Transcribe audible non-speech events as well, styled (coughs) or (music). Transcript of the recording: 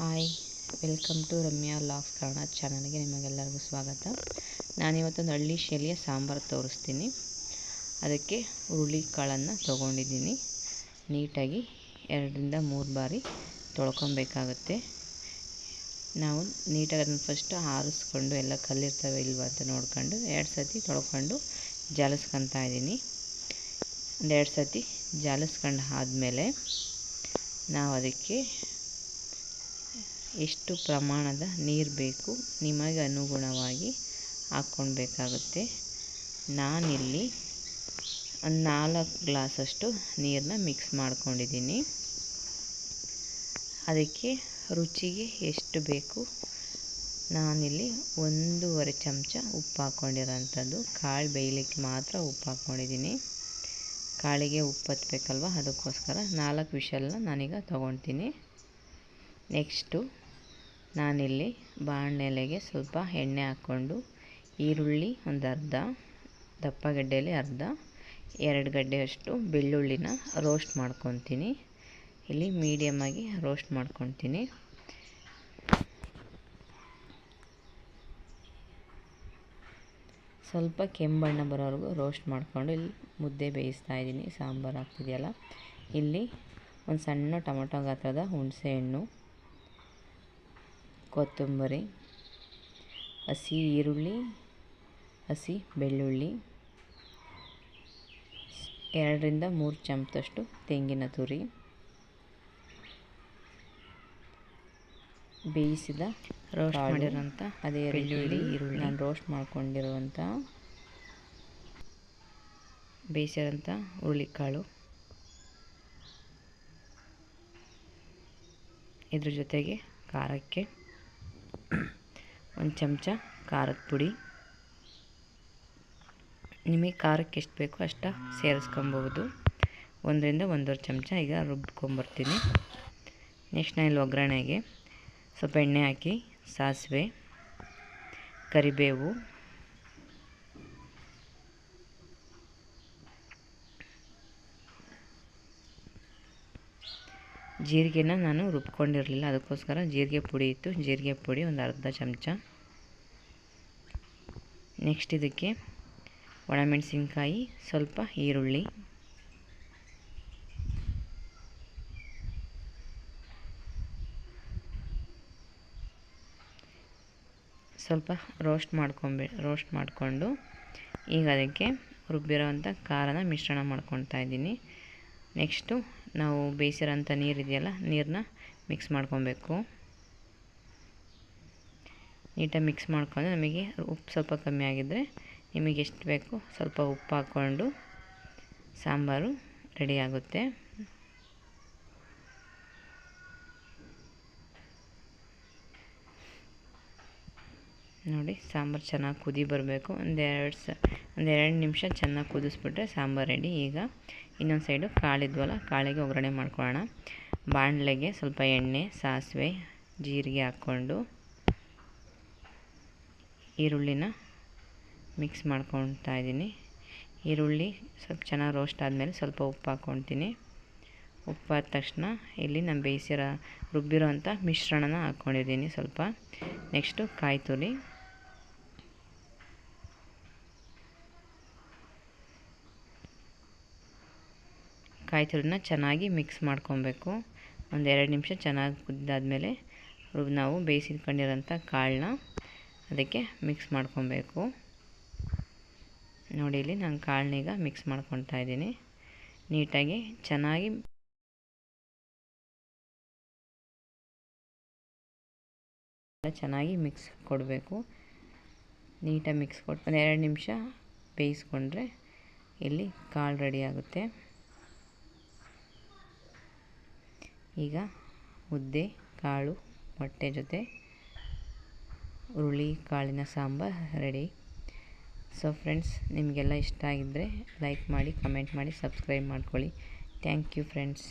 Hi, welcome to Ramya logs Kannada ಚಾನಲ್ಗೆ ನಿಮಗೆಲ್ಲರಿಗೂ ಸ್ವಾಗತ. ನಾನಿವತ್ತೊಂದು ಹಳ್ಳಿ ಶೈಲಿಯ ಸಾಂಬಾರು ತೋರಿಸ್ತೀನಿ. ಅದಕ್ಕೆ ಹುರುಳಿ ಕಾಳನ್ನು ತೊಗೊಂಡಿದ್ದೀನಿ. ನೀಟಾಗಿ ಎರಡರಿಂದ ಮೂರು ಬಾರಿ ತೊಳ್ಕೊಬೇಕಾಗುತ್ತೆ. ನಾವು ನೀಟಾಗಿ ಅದನ್ನು ಫಸ್ಟ್ ಆರಿಸ್ಕೊಂಡು ಎಲ್ಲ ಕಲ್ಲಿರ್ತವೆ ಇಲ್ವಾ ಅಂತ ನೋಡ್ಕೊಂಡು ಎರಡು ಸತಿ ತೊಳ್ಕೊಂಡು ಜಾಲಿಸ್ಕೊತಾ ಇದ್ದೀನಿ. ಒಂದೆರಡು ಸತಿ ಜಾಲಿಸ್ಕೊಂಡು ಆದಮೇಲೆ ನಾವು ಅದಕ್ಕೆ ಎಷ್ಟು ಪ್ರಮಾಣದ ನೀರು ಬೇಕು ನಿಮಗೆ ಅನುಗುಣವಾಗಿ ಹಾಕ್ಕೊಳ್ಬೇಕಾಗುತ್ತೆ. ನಾನಿಲ್ಲಿ ಒಂದು ನಾಲ್ಕು ಗ್ಲಾಸಷ್ಟು ನೀರನ್ನ ಮಿಕ್ಸ್ ಮಾಡ್ಕೊಂಡಿದ್ದೀನಿ. ಅದಕ್ಕೆ ರುಚಿಗೆ ಎಷ್ಟು ಬೇಕು ನಾನಿಲ್ಲಿ ಒಂದೂವರೆ ಚಮಚ ಉಪ್ಪು ಹಾಕ್ಕೊಂಡಿರೋಂಥದ್ದು. ಕಾಳು ಬೇಯಲಿಕ್ಕೆ ಮಾತ್ರ ಉಪ್ಪು ಹಾಕ್ಕೊಂಡಿದ್ದೀನಿ. ಕಾಳಿಗೆ ಉಪ್ಪು ಹತ್ಬೇಕಲ್ವ? ಅದಕ್ಕೋಸ್ಕರ ನಾಲ್ಕು ವಿಷಲ್ನ ನಾನೀಗ ತೊಗೊಳ್ತೀನಿ ನೆಕ್ಸ್ಟು ನಾನಿಲ್ಲಿ ಬಾಣಲೆಗೆ ಸ್ವಲ್ಪ ಎಣ್ಣೆ ಹಾಕ್ಕೊಂಡು ಈರುಳ್ಳಿ ಒಂದು ಅರ್ಧ, ದಪ್ಪ ಗಡ್ಡೆಯಲ್ಲಿ ಅರ್ಧ, ಎರಡು ಗಡ್ಡೆಯಷ್ಟು ಬೆಳ್ಳುಳ್ಳಿನ ರೋಸ್ಟ್ ಮಾಡ್ಕೊತೀನಿ. ಇಲ್ಲಿ ಮೀಡಿಯಮ್ಮಾಗಿ ರೋಸ್ಟ್ ಮಾಡ್ಕೊತೀನಿ. ಸ್ವಲ್ಪ ಕೆಂಬಣ್ಣ ಬರೋವರೆಗೂ ರೋಸ್ಟ್ ಮಾಡಿಕೊಂಡು ಇಲ್ಲಿ ಮುದ್ದೆ ಬೇಯಿಸ್ತಾ ಇದ್ದೀನಿ. ಸಾಂಬಾರು ಹಾಕ್ತಿದೆಯಲ್ಲ ಇಲ್ಲಿ ಒಂದು ಸಣ್ಣ ಟೊಮೊಟೊ ಗಾತ್ರದ ಹುಣಸೆಹಣ್ಣು. ಕೊತ್ತಂಬರಿ ಹಸಿ ಈರುಳ್ಳಿ ಹಸಿ ಬೆಳ್ಳುಳ್ಳಿ ಎರಡರಿಂದ ಮೂರು ಚಮಚದಷ್ಟು ತೆಂಗಿನ ತುರಿ ಬೇಯಿಸಿದ ರೋಸ್ಟ್ ಮಾಡಿರೋಂಥ ಅದೇ ಬೆಳ್ಳುಳ್ಳಿ ಈರುಳ್ಳಿ. ನಾನು ರೋಸ್ಟ್ ಮಾಡ್ಕೊಂಡಿರುವಂಥ ಬೇಯಿಸಿದಂಥ ಹುರುಳಿಕಾಳು. ಇದ್ರ ಜೊತೆಗೆ ಖಾರಕ್ಕೆ (coughs) ಒಂದು ಚಮಚ ಖಾರದ ಪುಡಿ. ನಿಮಗೆ ಖಾರಕ್ಕೆ ಎಷ್ಟು ಬೇಕೋ ಅಷ್ಟು ಸೇರಿಸ್ಕೊಬೋದು ಒಂದರಿಂದ ಒಂದೂವರೆ ಚಮಚ ಈಗ ರುಬ್ಕೊಂಬರ್ತೀನಿ. ನೆಕ್ಸ್ಟ್ ನಾನು ಇಲ್ಲಿ ಒಗ್ಗರಣೆಗೆ ಸ್ವಲ್ಪ ಎಣ್ಣೆ ಹಾಕಿ, ಸಾಸಿವೆ, ಕರಿಬೇವು ಜೀರಿಗೆನ ನಾನು ರುಬ್ಕೊಂಡಿರಲಿಲ್ಲ. ಅದಕ್ಕೋಸ್ಕರ ಜೀರಿಗೆ ಪುಡಿ ಇತ್ತು. ಜೀರಿಗೆ ಪುಡಿ ಒಂದು ಅರ್ಧ ಚಮಚ. ನೆಕ್ಸ್ಟ್ ಇದಕ್ಕೆ ಒಣಮೆಣಸಿನ್ಕಾಯಿ, ಸ್ವಲ್ಪ ಈರುಳ್ಳಿ. ಸ್ವಲ್ಪ ರೋಸ್ಟ್ ಮಾಡ್ಕೊಂಬಿ ರೋಸ್ಟ್ ಮಾಡಿಕೊಂಡು ಈಗ ಅದಕ್ಕೆ ರುಬ್ಬಿರೋವಂಥ ಖಾರನ ಮಿಶ್ರಣ ಮಾಡ್ಕೊಳ್ತಾ ಇದ್ದೀನಿ. ನೆಕ್ಸ್ಟು ನಾವು ಬೇಯಿಸಿರೋಂಥ ನೀರಿದೆಯಲ್ಲ ನೀರನ್ನ ಮಿಕ್ಸ್ ಮಾಡ್ಕೊಬೇಕು. ನೀಟಾಗಿ ಮಿಕ್ಸ್ ಮಾಡ್ಕೊಂಡು ನಮಗೆ ಉಪ್ಪು ಸ್ವಲ್ಪ ಕಮ್ಮಿ ಆಗಿದ್ದರೆ ನಿಮಗೆ ಎಷ್ಟು ಬೇಕು ಸ್ವಲ್ಪ ಉಪ್ಪು ಹಾಕ್ಕೊಂಡು ಸಾಂಬಾರು ರೆಡಿ ಆಗುತ್ತೆ. ನೋಡಿ, ಸಾಂಬಾರು ಚೆನ್ನಾಗಿ ಕುದಿ ಬರಬೇಕು. ಒಂದೆರಡು ಸ ಒಂದೆರಡು ನಿಮಿಷ ಚೆನ್ನಾಗಿ ಕುದಿಸ್ಬಿಟ್ರೆ ಸಾಂಬಾರು ರೆಡಿ ಈಗ ಇನ್ನೊಂದು ಸೈಡು ಕಾಳಿದ್ವಲ್ಲ, ಕಾಳಿಗೆ ಒಗ್ಗರಣೆ ಮಾಡ್ಕೊಳ್ಳೋಣ. ಬಾಣಲೆಗೆ ಸ್ವಲ್ಪ ಎಣ್ಣೆ, ಸಾಸಿವೆ, ಜೀರಿಗೆ ಹಾಕ್ಕೊಂಡು ಈರುಳ್ಳಿನ ಮಿಕ್ಸ್ ಮಾಡ್ಕೊಳ್ತಾ ಇದ್ದೀನಿ. ಈರುಳ್ಳಿ ಸ್ವಲ್ಪ ಚೆನ್ನಾಗಿ ರೋಸ್ಟ್ ಆದಮೇಲೆ ಸ್ವಲ್ಪ ಉಪ್ಪು ಹಾಕ್ಕೊಳ್ತೀನಿ. ಉಪ್ಪು ಆದ ತಕ್ಷಣ ಇಲ್ಲಿ ನಾನು ಬೇಯಿಸಿರೋ ರುಬ್ಬಿರೋ ಅಂಥ ಮಿಶ್ರಣನ ಹಾಕ್ಕೊಂಡಿದ್ದೀನಿ ಸ್ವಲ್ಪ. ನೆಕ್ಸ್ಟು ಕಾಯಿ ತುರಿ. ಕಾಯಿ ತುರಿನ ಚೆನ್ನಾಗಿ ಮಿಕ್ಸ್ ಮಾಡ್ಕೊಬೇಕು. ಒಂದು ಎರಡು ನಿಮಿಷ ಚೆನ್ನಾಗಿ ಕುದ್ದಾದಮೇಲೆ ನಾವು ಬೇಯಿಸಿಟ್ಕೊಂಡಿರೋಂಥ ಕಾಳನ್ನ ಅದಕ್ಕೆ ಮಿಕ್ಸ್ ಮಾಡ್ಕೊಬೇಕು. ನೋಡಿ ಇಲ್ಲಿ ನಾನು ಕಾಳನ್ನೀಗ ಮಿಕ್ಸ್ ಮಾಡ್ಕೊತಾ ಇದ್ದೀನಿ. ನೀಟಾಗಿ ಚೆನ್ನಾಗಿ ಚೆನ್ನಾಗಿ ಮಿಕ್ಸ್ ಕೊಡಬೇಕು. ನೀಟಾಗಿ ಮಿಕ್ಸ್ ಕೊಟ್ಟು ಒಂದು ಎರಡು ನಿಮಿಷ ಬೇಯಿಸ್ಕೊಂಡ್ರೆ ಇಲ್ಲಿ ಕಾಳು ರೆಡಿ ಆಗುತ್ತೆ. ಈಗ ಮುದ್ದೆ, ಕಾಳು, ಮೊಟ್ಟೆ ಜೊತೆ ಹುರುಳಿ, ಕಾಳಿನ ಸಾಂಬಾರು ರೆಡಿ ಸೊ ಫ್ರೆಂಡ್ಸ್ ನಿಮಗೆಲ್ಲ ಇಷ್ಟ ಆಗಿದ್ದರೆ ಲೈಕ್ ಮಾಡಿ ಕಮೆಂಟ್ ಮಾಡಿ ಸಬ್ಸ್ಕ್ರೈಬ್ ಮಾಡ್ಕೊಳ್ಳಿ. Thank you friends